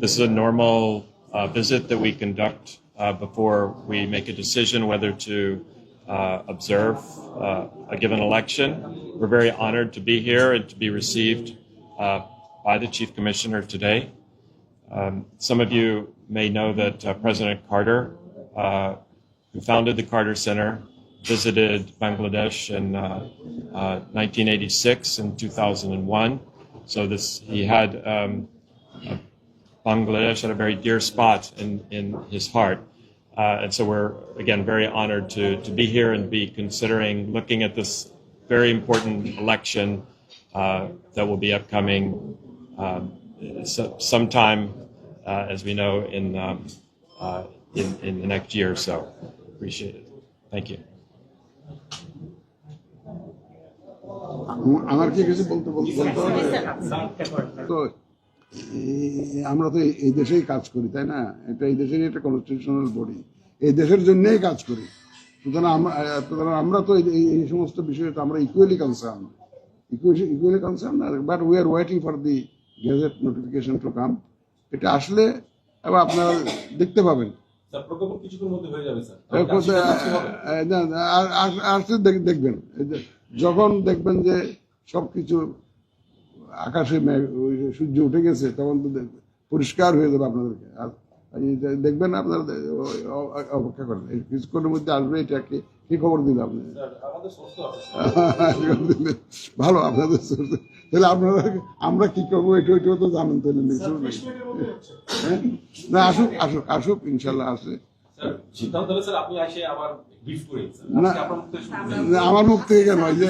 this is a normal uh, visit that we conduct uh, before we make a decision whether to uh, observe uh, a given election. We're very honored to be here and to be received uh, by the Chief Commissioner today. Um, some of you may know that uh, President Carter, who founded the Carter Center, visited Bangladesh in uh, uh, 1986 and 2001. So this he had um, Bangladesh had a very dear spot in, in his heart. Uh, and so we're, again, very honored to, to be here and be considering looking at this very important election uh, that will be upcoming um, so, sometime, uh, as we know, in, um, uh, in, in the next year or so. Appreciate it. Thank you. আম- আমার কি কিছু বলতে বলতে বলতে হবে তো এই- আমরা তো এই- দেশেই কাজ করি তাই না? এটা এই দেশেরই একটা কনস্টিটিউশনাল বডি এই দেশের জন্যেই কাজ করি। সুতরাং আমরা আমরা তো এই- সমস্ত বিষয়ে তো আমরা equally concern equally concern but we are waiting for the gazette notification to come এটা আসলে এবার আপনারা দেখতে পাবেন। হয়ে আসলে দেখ- দেখবেন। যখন দেখবেন যে সবকিছু আকাশে সূর্য উঠে গেছে তখন তো পরিষ্কার হয়ে যাবে আপনাদেরকে। আর দেখবেন আপনারা অপেক্ষা করেন। কিছুক্ষণের মধ্যে আসবে এটা কি খবর দিল আপনি ভালো আপনাদের। তাহলে আপনারা আমরা কি করব? এটা ওইটাও তো জানেন তাহলে হ্যাঁ? না আসুক আসুক আসুক ইনশাল্লাহ আসে। সিদ্ধান্ত হলে স্যার আপনি আবার ব্রিফ করেন আমার মুখ থেকে কেন? যে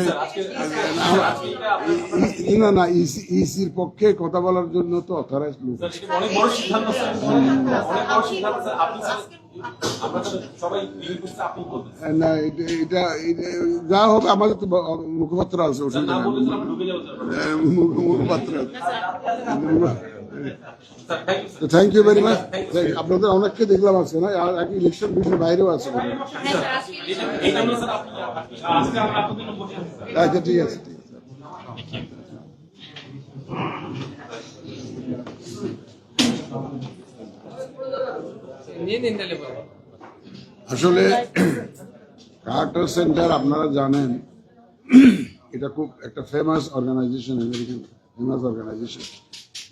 না না ইসি ইসির পক্ষে কথা বলার জন্য তো অথরাইজ লোক। অনেক বড় সিদ্ধান্ত স্যার। অনেক বড় সিদ্ধান্ত স্যার। আপনি স্যার আমরা স্যার সবাই বিলিভ করছে আপনি বলতেন না এটা যা হবে আমাদের তো মুখপাত্র আছে মুখ- মুখপাত্র আছে। Thank you sir thank you very much আপনাদের অনেককে দেখলাম আজকে না? আর এক ইলেকশন বিষয় বাইরেও আছে আছি আচ্ছা ঠিক আছে ঠিক আছে। আসলে কার্টার সেন্টার আপনারা জানেন এটা খুব একটা famous organisation American famous organisation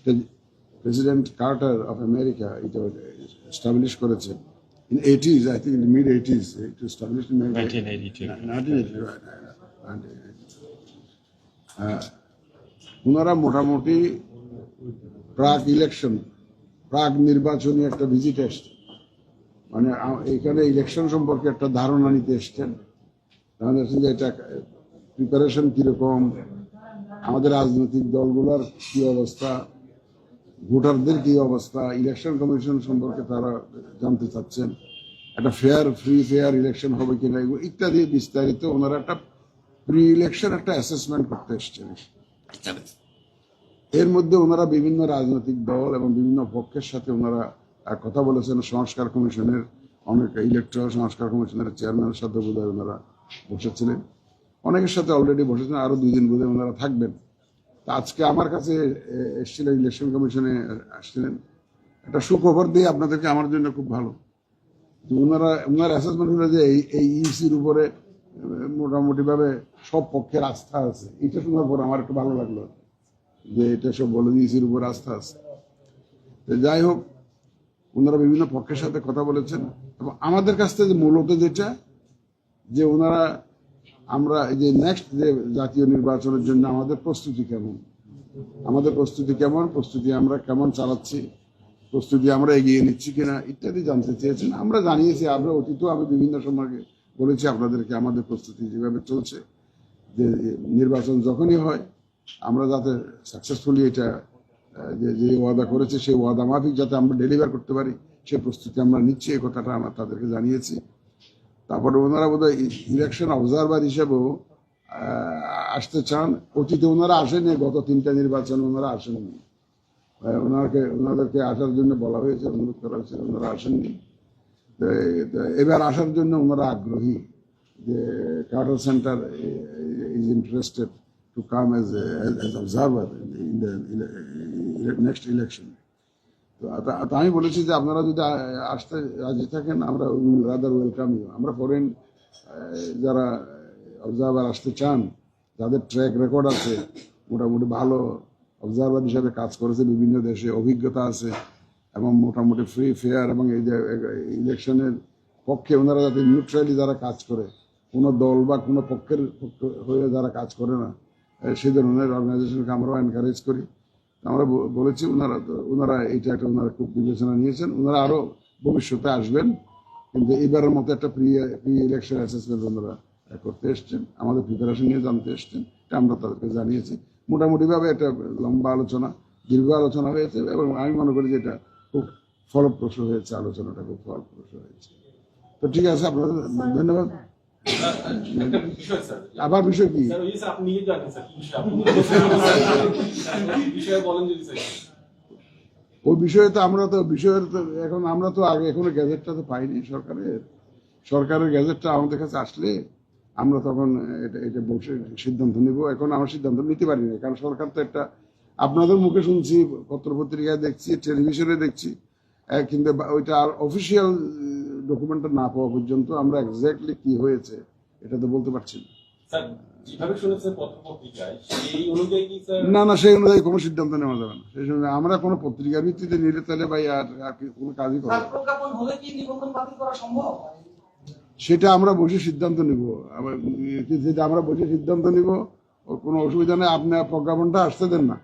এটা প্রেসিডেন্ট কার্টার অফ আমেরিকা এটা এস্টাবলিশ করেছেন in eighties I think in mid eighties it establish in ওনারা মোটামুটি প্রাক ইলেকশন প্রাক নির্বাচনী একটা ভিজিট এসছে। মানে এখানে ইলেকশন সম্পর্কে একটা ধারণা নিতে এসছেন। আমাদের যে এটা প্রিপারেশন কীরকম আমাদের রাজনৈতিক দলগুলোর কী অবস্থা ভোটারদের কি অবস্থা? ইলেকশন কমিশন সম্পর্কে তারা জানতে চাচ্ছেন। একটা ফেয়ার ফ্রি ফেয়ার ইলেকশন হবে কিনা এগুলো ইত্যাদি বিস্তারিত ওনারা একটা প্রি ইলেকশন একটা অ্যাসেসমেন্ট করতে এসছেন। এর মধ্যে ওনারা বিভিন্ন রাজনৈতিক দল এবং বিভিন্ন পক্ষের সাথে ওনারা কথা বলেছেন। সংস্কার কমিশনের অনেক ইলেকট্রাল সংস্কার কমিশনের চেয়ারম্যানের সাথে বোধহয় ওনারা বসেছিলেন। অনেকের সাথে অলরেডি বসেছেন, আরও দুই দিন বোধহয় ওনারা থাকবেন। আজকে আমার কাছে এসেছিলেন ইলেকশন কমিশনে আসছিলেন। একটা সুখবর দিয়ে আপনাদেরকে আমার জন্য খুব ভালো। যে ওনারা ওনার অ্যাসেসমেন্ট হলো যে এই ইসির উপরে মোটামুটিভাবে সব পক্ষের আস্থা আছে। এটা শোনার পর আমার একটু ভালো লাগল যে এটা সব বলে ইসির উপর আস্থা আছে। তো যাই হোক ওনারা বিভিন্ন পক্ষের সাথে কথা বলেছেন। এবং আমাদের কাছ থেকে মূলত যেটা, যে ওনারা আমরা এই যে নেক্সট যে জাতীয় নির্বাচনের জন্য আমাদের প্রস্তুতি কেমন? আমাদের প্রস্তুতি কেমন? প্রস্তুতি আমরা কেমন চালাচ্ছি? প্রস্তুতি আমরা এগিয়ে নিচ্ছি কিনা ইত্যাদি জানতে চেয়েছেন। আমরা জানিয়েছি, আমরা অতীতেও আমি বিভিন্ন সময় বলেছি আপনাদেরকে আমাদের প্রস্তুতি যেভাবে চলছে, যে নির্বাচন যখনই হয়, আমরা যাতে সাকসেসফুলি এটা, যে যে ওয়াদা করেছে, সেই ওয়াদা মাফিক যাতে আমরা ডেলিভার করতে পারি সে প্রস্তুতি আমরা নিচ্ছি, এই কথাটা আমরা তাদেরকে জানিয়েছি। তারপরে ওনারা বোধহয় ইলেকশন অবজারভার হিসেবেও আসতে চান। অতীতে ওনারা আসেনি গত তিনটা নির্বাচন ওনারা আসেননি। ওনাকে, ওনাদেরকে আসার জন্য বলা হয়েছে, অনুরোধ করা হয়েছে, ওনারা আসেননি। এবার আসার জন্য ওনারা আগ্রহী যে Carter centre is interested to come as as observer in the next election তো আমি বলেছি যে আপনারা যদি আসতে রাজি থাকেন, আমরা উইল রাদার ওয়েলকাম ইউ। আমরা ফরেন যারা অবজারভার আসতে চান, যাদের ট্র্যাক রেকর্ড আছে, মোটামুটি ভালো অবজারভার হিসাবে কাজ করেছে, বিভিন্ন দেশে অভিজ্ঞতা আছে, এবং মোটামুটি ফ্রি ফেয়ার এবং এই যে ইলেকশনের পক্ষে ওনারা যাতে নিউট্রালি যারা কাজ করে, কোনো দল বা কোনো পক্ষের পক্ষ হয়ে যারা কাজ করে না সেই ধরনের অর্গানাইজেশনকে আমরাও এনকারেজ করি। আমরা বলেছি ওনারা ওনারা এইটা একটা ওনারা খুব বিবেচনা নিয়েছেন। ওনারা আরও ভবিষ্যতে আসবেন। কিন্তু এবারের মতো একটা প্রি প্রি ইলেকশন অ্যাসেসমেন্ট ওনারা করতে এসছেন। আমাদের প্রিপারেশন নিয়ে জানতে এসছেন। এটা আমরা তাদেরকে জানিয়েছি। মোটামুটিভাবে একটা লম্বা আলোচনা দীর্ঘ আলোচনা হয়েছে এবং আমি মনে করি যে এটা খুব ফলপ্রসূ হয়েছে আলোচনাটা খুব ফলপ্রসূ হয়েছে। তো ঠিক আছে আপনাদের ধন্যবাদ। আবার বিষয় কি? ওই বিষয় আপনি নিজে কি বিষয়ে বলেন যদি স্যার। ওই বিষয়ে তো আমরা তো বিষয়ের তো এখন আমরা তো আগে এখনও গ্যাজেটটা তো পাইনি সরকারের। সরকারের গ্যাজেটটা আমাদের কাছে আসলে আমরা তখন এটা এটা বসে সিদ্ধান্ত নিব। এখন আমরা সিদ্ধান্ত নিতে পারি না কারণ সরকার তো একটা আপনাদের মুখে শুনছি পত্র পত্রিকায় দেখছি টেলিভিশনে দেখছি। কিন্তু ওইটা আর অফিসিয়াল ডকুমেন্টটা না পাওয়া পর্যন্ত আমরা এক্স্যাক্টলি কি হয়েছে এটা তো বলতে পারছি না। স্যার যেভাবে শুনেছেন পত্র পত্রিকায় সেই অনুযায়ী কি স্যার? না না সেই অনুযায়ী কোনো সিদ্ধান্ত নেওয়া যাবে না। সেই জন্য আমরা কোনো পত্রিকার ভিত্তিতে নিলে তাহলে ভাই আর আর কোনো কাজই করব করা সেটা আমরা বসে সিদ্ধান্ত নিব। আবার যেটা আমরা বসে সিদ্ধান্ত নিব ওর কোনো অসুবিধা নেই। আপনার প্রজ্ঞাপনটা আসতে দেন না।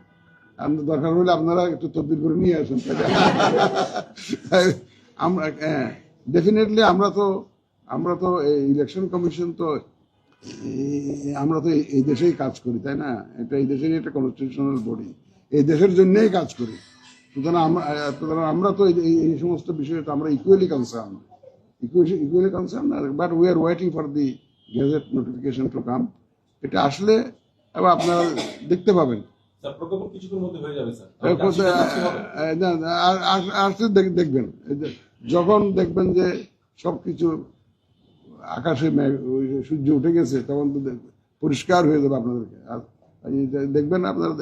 আপনি দরকার হলে আপনারা একটু তদবির করে নিয়ে আসেন। আমরা হ্যাঁ। ডেফিনেটলি আমরা তো আমরা তো এই ইলেকশন কমিশন তো আমরা তো এই- দেশেই কাজ করি তাই না? এটা এই দেশেরই একটা কনস্টিটিউশনাল বডি এই দেশের জন্যই কাজ করি। সুতরাং আমরা সুতরাং আমরা তো এই- সমস্ত বিষয়ে তো আমরা equally concern equally equally concerned, but we are waiting for the gazette notification to come. এটা আসলে এবার আপনারা দেখতে পাবেন। আর- আর- দেখবেন। যখন দেখবেন যে সবকিছু আকাশে মেঘ- ওই যে সূর্য উঠে গেছে তখন তো পরিষ্কার হয়ে যাবে আপনাদেরকে। আর দেখবেন আপনারা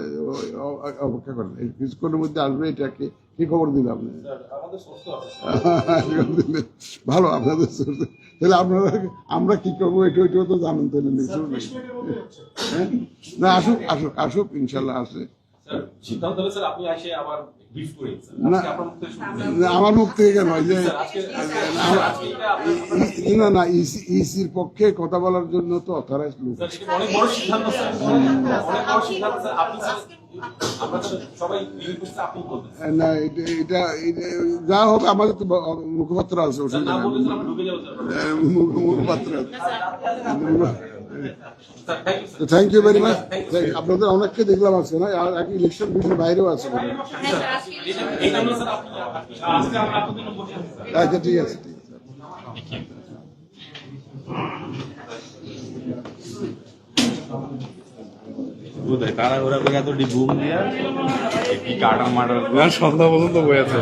অপেক্ষা করেন। এই কিছুক্ষণের মধ্যে আসবে এটা কি কি খবর দিল আপনি? ভালো। আপনাদের তাহলে আপনারা আমরা কি করব? এটা ওইটাও তো জানেন তাহলে হ্যাঁ? না আসুক আসুক আসুক ইনশাল্লাহ আসে। সিদ্ধান্ত হলে স্যার আপনি আবার আমার মুখ থেকে কেন? যে না না ইসির পক্ষে কথা বলার জন্য তো অথরাইজ লোক। আপনি বলবেন না এটা যা হোক আমাদের তো মুখপাত্র আছে মুখ- মুখপাত্র thank you sir thank you very much আপনাদের অনেককে দেখলাম আছে না? আর এক ইলেকশন বিষয় বাইরেও আছে স্যার আচ্ছা ঠিক আছে। ঠিক আছে তাড়াহুড়া করে এত ঘুম দিয়া? কি কাটার মাটার সন্ধ্যা পর্যন্ত বয়ে আছে